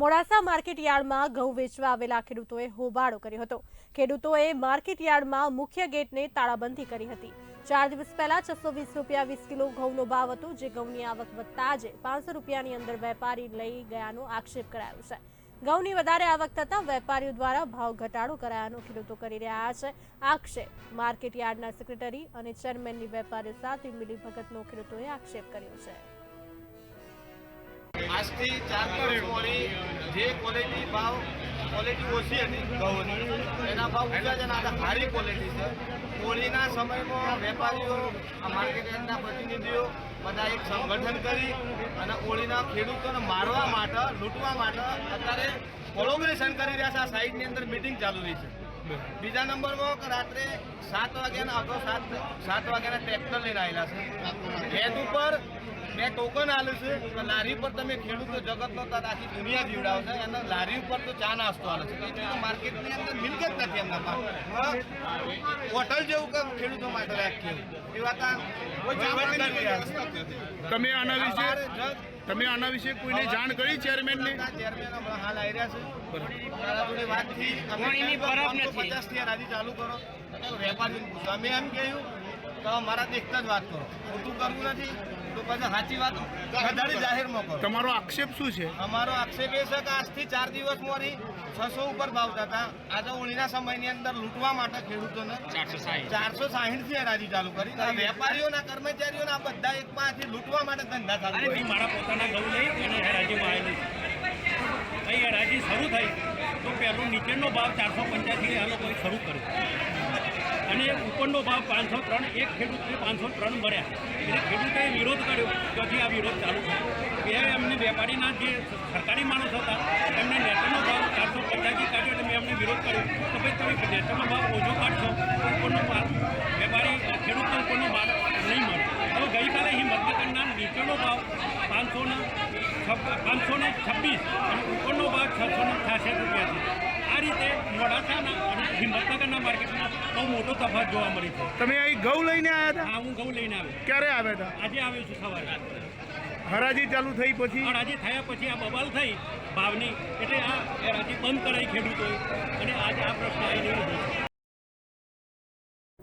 Modasa market યાર્ડમાં ઘઉં વેચવા આવેલા ખેડૂતોએ હોબાળો કર્યો હતો. ખેડૂતોએ માર્કેટ યાર્ડમાં મુખ્ય ગેટને તાળાબંધી કરી હતી. ચાર દિવસ પહેલા છસો વીસ રૂપિયા વીસ કિલો ઘઉંનો ભાવ હતો, જે ઘઉંની આવક વધતા જ પાંચસો રૂપિયાની અંદર વેપારી લઈ ગયાનો આક્ષેપ કરાયો છે. ઘઉંની વધારે આવક થતાં વેપારીઓ દ્વારા ભાવ ઘટાડો કરાયાનો ખેડૂતો કરી રહ્યા છે. આક્ષેપ માર્કેટ યાર્ડના સેક્રેટરી અને ચેરમેનની વેપારીઓ સાથે મિલીભગતનો ખેડૂતોએ આક્ષેપ કર્યો છે. આજથી ચાર મોડી જે ક્વોલિટી ભાવ ક્વોલિટી ઓછી હતી ઘઉંની, એના ભાવ ઊંચા છે અને સારી ક્વોલિટી છે. હોળીના સમયમાં વેપારીઓ માર્કેટના પ્રતિનિધિઓ બધા એક સંગઠન કરી અને હોળીના ખેડૂતોને મારવા માટે, લૂંટવા માટે અત્યારે કોલોબરેશન કરી રહ્યા છે. આ સાઈડની અંદર મિટિંગ ચાલુ રહી છે. બીજા નંબરમાં રાત્રે સાત વાગ્યાના, અગાઉ સાત સાત વાગ્યાના ટ્રેક્ટર લઈને આવેલા છે. હેડ ઉપર બે ટોકન આલે છે લારી પર તમે ખેડૂતો જગતનો તાત આખી દુનિયા જીવડાવશે અને લારી ઉપર તો ચા નાસ્તો આલે છે. એટલે માર્કેટની અંદર મિલકત નથી એમના પાસે હોટલ જેવું કે ખેડૂતો માટે રાખ્યું. એ વાત તમે આના વિશે જગ- તમે આના વિશે કોઈને જાણ કરી ચેરમેન ને? ચેરમેન હાલ આવી રહ્યા છે. વાત કોણીની પચાસથી રાજી ચાલુ કરો. વેપારી તમે એમ કહ્યું તો મારા દેખતા જ વાત કરો. ખોટું કરવું નથી તો પછી સાચી વાત વધારે જાહેરમાં કરો. તમારો આક્ષેપ શું છે? અમારો આક્ષેપ એ છે કે આજથી ચાર દિવસ મોરી છસો ઉપર ભાવતા હતા. આજે હોળીના સમયની અંદર લૂંટવા માટે ખેડૂતોને ચારસો સાહીઠ. થી હરાજી ચાલુ કરી. વેપારીઓના કર્મચારીઓના આ બધા એક પાસેથી લૂંટવા માટે ધંધા ચાલુ અને કરી મેં મારા પોતાના ઘઉં લઈ અને હરાજીમાં આવેલું અહીં હરાજી શરૂ થઈ તો પહેલો નીચેનો ભાવ ચારસો પંચ્યાસી આ લોકોએ શરૂ કર્યો. અને ઉપરનો ભાવ પાંચસો ત્રણ, એક ખેડૂતને પાંચસો ત્રણ મળ્યા. એટલે ખેડૂતોએ વિરોધ કર્યો પછી આ વિરોધ ચાલુ થયો બે એમને વેપારીના જે સરકારી માણસ હતા, એમને નેટરનો ભાવ ચારસો પંચ્યાસી કાઢ્યો એટલે મેં એમને વિરોધ કર્યો. તો ભાઈ તમે નેટનો ભાવ ઓછો કાઢશો ઉપરનો ભાવ. વેપારી, ખેડૂતને ઉપરનો ભાવ નહીં મળે. તો ગઈકાલે હિંમતનગરના નીચેનો ભાવ પાંચસોનો પાંચસો ને છવ્વીસ અને ઉપરનો ભાવ છસો ને છાસઠ રૂપિયા છે. આ રીતે મોડાસાના અને હિંમતનગરના માર્કેટમાં બહુ મોટો તફાત જોવા મળે છે. તમે અહીં ઘઉં લઈને આવ્યા હતા? હા હું ઘઉં લઈને આવ્યો. ક્યારે આવ્યા હતા? આજે આવ્યો છું સવારે. હરાજી ચાલુ થઈ પછી? હરાજી થયા પછી આ બબાલ થઈ ભાવની એટલે આ હરાજી બંધ કરાઈ ખેડૂતોએ. અને આજે આ પ્રશ્ન આવી રહ્યો છે.